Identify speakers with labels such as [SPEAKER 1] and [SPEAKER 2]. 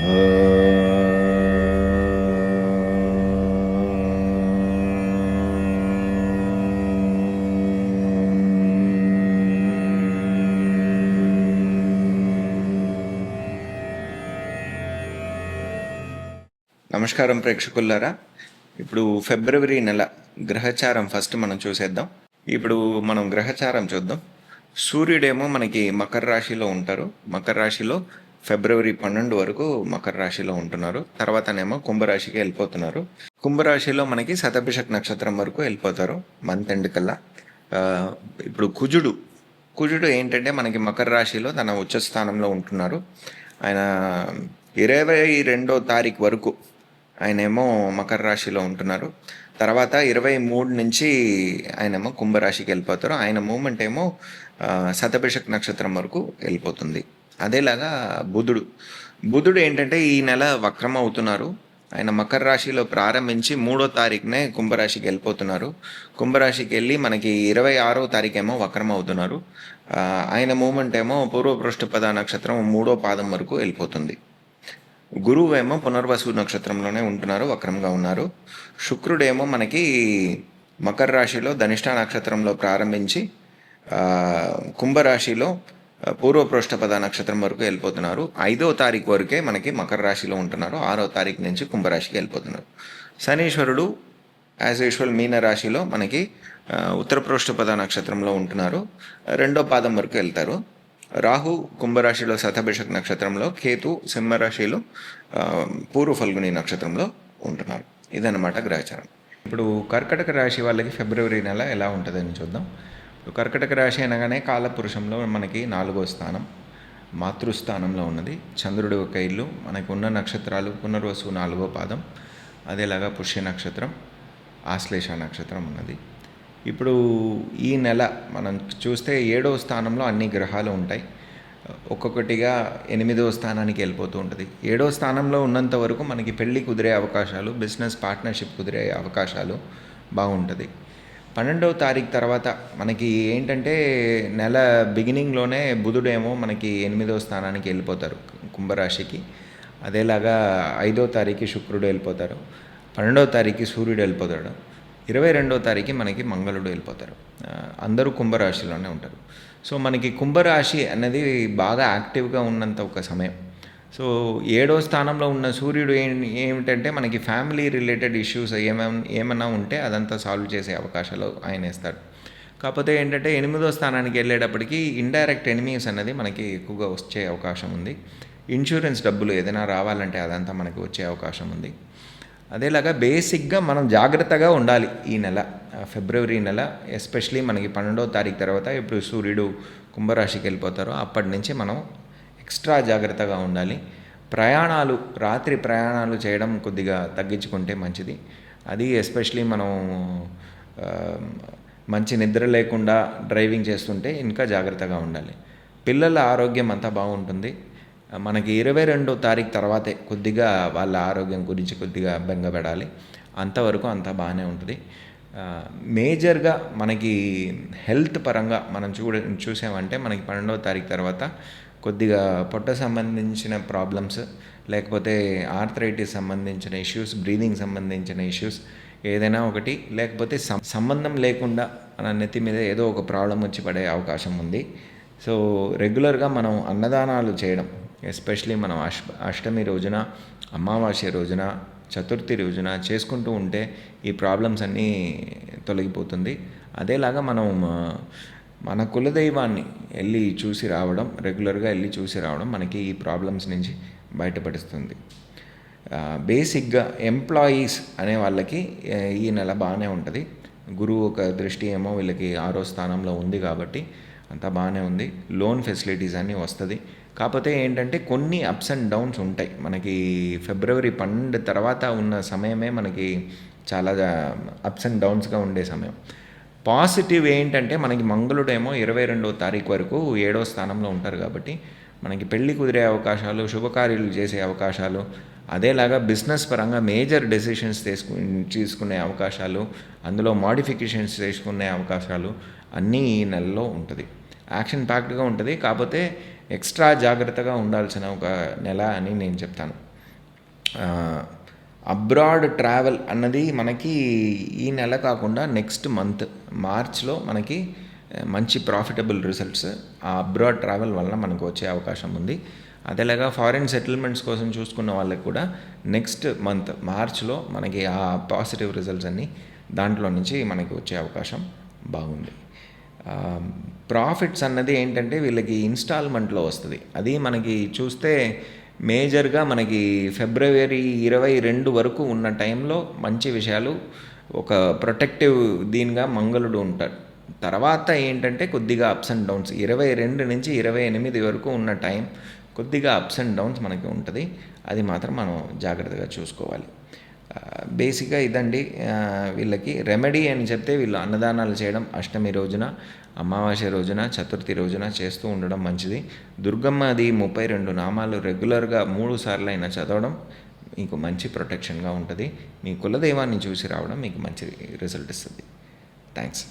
[SPEAKER 1] నమస్కారం ప్రేక్షకుల్లారా. ఇప్పుడు ఫిబ్రవరి నెల గ్రహచారం ఫస్ట్ మనం చూసేద్దాం. ఇప్పుడు మనం గ్రహచారం చూద్దాం. సూర్యుడేమో మనకి మకర రాశిలో ఉంటారు. మకర రాశిలో ఫిబ్రవరి పన్నెండు వరకు మకర రాశిలో ఉంటున్నారు. తర్వాతనేమో కుంభరాశికి వెళ్ళిపోతున్నారు. కుంభరాశిలో మనకి శతభిషక్ నక్షత్రం వరకు వెళ్ళిపోతారు మంత్ ఎండ్ కల్లా. ఇప్పుడు కుజుడు కుజుడు ఏంటంటే మనకి మకర రాశిలో తన ఉచ్చ స్థానంలో ఉంటున్నారు. ఆయన ఇరవై రెండో తారీఖు వరకు ఆయనేమో మకర రాశిలో ఉంటున్నారు. తర్వాత ఇరవై మూడు నుంచి ఆయనేమో కుంభరాశికి వెళ్ళిపోతారు. ఆయన మూమెంట్ ఏమో శతభిషక్ నక్షత్రం వరకు వెళ్ళిపోతుంది. అదేలాగా బుధుడు. బుధుడు ఏంటంటే ఈ నెల వక్రం అవుతున్నారు. ఆయన మకర రాశిలో ప్రారంభించి మూడో తారీఖునే కుంభరాశికి వెళ్ళిపోతున్నారు. కుంభరాశికి వెళ్ళి మనకి ఇరవై ఆరో తారీఖేమో వక్రం అవుతున్నారు. ఆయన మూమెంట్ ఏమో పూర్వపృష్ఠపద నక్షత్రం మూడో పాదం వరకు వెళ్ళిపోతుంది. గురువు ఏమో పునర్వసు నక్షత్రంలోనే ఉంటున్నారు వక్రంగా ఉన్నారు. శుక్రుడేమో మనకి మకర రాశిలో ధనిష్ట నక్షత్రంలో ప్రారంభించి కుంభరాశిలో ఆ, నక్షత్రం వరకు వెళ్ళిపోతున్నారు. ఐదో తారీఖు వరకే మనకి మకర రాశిలో ఉంటున్నారు. ఆరో తారీఖు నుంచి కుంభరాశికి వెళ్ళిపోతున్నారు. శనీశ్వరుడు యాజ్ యూజువల్ మీన రాశిలో మనకి ఆ, నక్షత్రంలో ఉంటున్నారు. రెండో పాదం వరకు వెళ్తారు. రాహు కుంభరాశిలో శతభిషక్ నక్షత్రంలో కేతు సింహరాశిలో పూర్వ ఫల్గుని నక్షత్రంలో ఉంటున్నారు. ఇదన్నమాట గ్రహచారం. ఇప్పుడు కర్కటక రాశి వాళ్ళకి ఫిబ్రవరి నెల ఎలా ఉంటుందని చూద్దాం. కర్కటక రాశి అనగానే కాలపురుషంలో మనకి నాలుగో స్థానం మాతృస్థానంలో ఉన్నది. చంద్రుడి ఒక ఇల్లు మనకు ఉన్న నక్షత్రాలు పునర్వసు నాలుగో పాదం అదేలాగా పుష్య నక్షత్రం ఆశ్లేష నక్షత్రం ఉన్నది. ఇప్పుడు ఈ నెల మనం చూస్తే ఏడవ స్థానంలో అన్ని గ్రహాలు ఉంటాయి. ఒక్కొక్కటిగా ఎనిమిదవ స్థానానికి వెళ్ళిపోతూ ఉంటుంది. ఏడవ స్థానంలో ఉన్నంత వరకు మనకి పెళ్ళి కుదిరే అవకాశాలు బిజినెస్ పార్ట్నర్షిప్ కుదిరే అవకాశాలు బాగుంటుంది. పన్నెండవ తారీఖు తర్వాత మనకి ఏంటంటే నెల బిగినింగ్లోనే బుధుడేమో మనకి ఎనిమిదవ స్థానానికి వెళ్ళిపోతారు కుంభరాశికి. అదేలాగా ఐదో తారీఖు శుక్రుడు వెళ్ళిపోతారు. పన్నెండవ తారీఖు సూర్యుడు వెళ్ళిపోతాడు. ఇరవై రెండో తారీఖు మనకి మంగళుడు వెళ్ళిపోతారు. అందరూ కుంభరాశిలోనే ఉంటారు. సో మనకి కుంభరాశి అనేది బాగా యాక్టివ్గా ఉన్నంత ఒక సమయం. సో ఏడో స్థానంలో ఉన్న సూర్యుడు ఏం ఏమిటంటే మనకి ఫ్యామిలీ రిలేటెడ్ ఇష్యూస్ ఏమైనా ఏమైనా ఉంటే అదంతా సాల్వ్ చేసే అవకాశాలు ఆయన ఇస్తాడు. కాకపోతే ఏంటంటే ఎనిమిదో స్థానానికి వెళ్ళేటప్పటికి ఇండైరెక్ట్ ఎనిమీస్ అనేది మనకి ఎక్కువగా వచ్చే అవకాశం ఉంది. ఇన్సూరెన్స్ డబ్బులు ఏదైనా రావాలంటే అదంతా మనకి వచ్చే అవకాశం ఉంది. అదేలాగా బేసిక్గా మనం జాగ్రత్తగా ఉండాలి ఈ నెల ఫిబ్రవరి నెల ఎస్పెషలీ మనకి పన్నెండవ తారీఖు తర్వాత ఇప్పుడు సూర్యుడు కుంభరాశికి వెళ్ళిపోతారో అప్పటి నుంచి మనం ఎక్స్ట్రా జాగ్రత్తగా ఉండాలి. ప్రయాణాలు రాత్రి ప్రయాణాలు చేయడం కొద్దిగా తగ్గించుకుంటే మంచిది. అది ఎస్పెషలీ మనం మంచి నిద్ర లేకుండా డ్రైవింగ్ చేస్తుంటే ఇంకా జాగ్రత్తగా ఉండాలి. పిల్లల ఆరోగ్యం అంతా బాగుంటుంది. మనకి ఇరవై రెండో తారీఖు తర్వాతే కొద్దిగా వాళ్ళ ఆరోగ్యం గురించి కొద్దిగా బెంగపెడాలి అంతవరకు అంతా బాగానే ఉంటుంది. మేజర్గా మనకి హెల్త్ పరంగా మనం చూడ చూసామంటే మనకి పన్నెండవ తారీఖు తర్వాత కొద్దిగా పొట్ట సంబంధించిన ప్రాబ్లమ్స్ లేకపోతే ఆర్థరైటిస్ సంబంధించిన ఇష్యూస్ బ్రీదింగ్ సంబంధించిన ఇష్యూస్ ఏదైనా ఒకటి లేకపోతే సంబంధం లేకుండా మన నెత్తి మీద ఏదో ఒక ప్రాబ్లం వచ్చి పడే అవకాశం ఉంది. సో రెగ్యులర్గా మనం అన్నదానాలు చేయడం ఎస్పెషలీ మనం అష్ అష్టమి రోజున అమావాస్య రోజున చతుర్థి రోజున చేసుకుంటూ ఉంటే ఈ ప్రాబ్లమ్స్ అన్నీ తొలగిపోతుంది. అదేలాగా మనం మన కులదైవాన్ని వెళ్ళి చూసి రావడం రెగ్యులర్గా వెళ్ళి చూసి రావడం మనకి ఈ ప్రాబ్లమ్స్ నుంచి బయటపడుతుంది. బేసిక్గా ఎంప్లాయీస్ అనే వాళ్ళకి ఈ నెల బాగానే ఉంటుంది. గురువు ఒక దృష్టి ఏమో వీళ్ళకి ఆరో స్థానంలో ఉంది కాబట్టి అంతా బాగానే ఉంది. లోన్ ఫెసిలిటీస్ అన్నీ వస్తుంది. కాకపోతే ఏంటంటే కొన్ని అప్స్ అండ్ డౌన్స్ ఉంటాయి. మనకి ఫిబ్రవరి పన్నెండు తర్వాత ఉన్న సమయమే మనకి చాలా అప్స్ అండ్ డౌన్స్గా ఉండే సమయం. పాజిటివ్ ఏంటంటే మనకి మంగళుడేమో ఇరవై రెండవ తారీఖు వరకు ఏడో స్థానంలో ఉంటారు కాబట్టి మనకి పెళ్ళి కుదిరే అవకాశాలు శుభకార్యాలు చేసే అవకాశాలు అదేలాగా బిజినెస్ పరంగా మేజర్ డెసిషన్స్ తీసుకు తీసుకునే అవకాశాలు అందులో మాడిఫికేషన్స్ చేసుకునే అవకాశాలు అన్నీ ఈ నెలలో ఉంటుంది. యాక్షన్ ప్యాక్డ్గా ఉంటుంది కాకపోతే ఎక్స్ట్రా జాగ్రత్తగా ఉండాల్సిన ఒక నెల అని నేను చెప్తాను. అబ్రాడ్ ట్రావెల్ అన్నది మనకి ఈ నెల కాకుండా నెక్స్ట్ మంత్ మార్చ్లో మనకి మంచి ప్రాఫిటబుల్ రిజల్ట్స్ ఆ అబ్రాడ్ ట్రావెల్ వలన మనకు వచ్చే అవకాశం ఉంది. అదేలాగా ఫారిన్ సెటిల్మెంట్స్ కోసం చూసుకున్న వాళ్ళకి కూడా నెక్స్ట్ మంత్ మార్చ్లో మనకి ఆ పాజిటివ్ రిజల్ట్స్ అన్నీ దాంట్లో నుంచి మనకి వచ్చే అవకాశం బాగుంది. ప్రాఫిట్స్ అన్నది ఏంటంటే వీళ్ళకి ఇన్స్టాల్మెంట్లో వస్తుంది. అది మనకి చూస్తే మేజర్గా మనకి ఫిబ్రవరి ఇరవై రెండు వరకు ఉన్న టైంలో మంచి విషయాలు ఒక ప్రొటెక్టివ్ దీనిగా మంగళుడు ఉంటాడు. తర్వాత ఏంటంటే కొద్దిగా అప్స్ అండ్ డౌన్స్ ఇరవై రెండు నుంచి ఇరవై ఎనిమిది వరకు ఉన్న టైం కొద్దిగా అప్స్ అండ్ డౌన్స్ మనకి ఉంటుంది. అది మాత్రం మనం జాగ్రత్తగా చూసుకోవాలి. బేసిక్గా ఇదండి వీళ్ళకి రెమెడీ అని చెప్తే వీళ్ళు అన్నదానాలు చేయడం అష్టమి రోజున అమావాస్య రోజున చతుర్థి రోజున చేస్తూ ఉండడం మంచిది. దుర్గమ్మ అది ముప్పై రెండు నామాలు రెగ్యులర్గా మూడు సార్లు అయినా చదవడం మీకు మంచి ప్రొటెక్షన్గా ఉంటుంది. మీ కులదైవాన్ని చూసి రావడం మీకు మంచి రిజల్ట్ ఇస్తుంది. థ్యాంక్స్.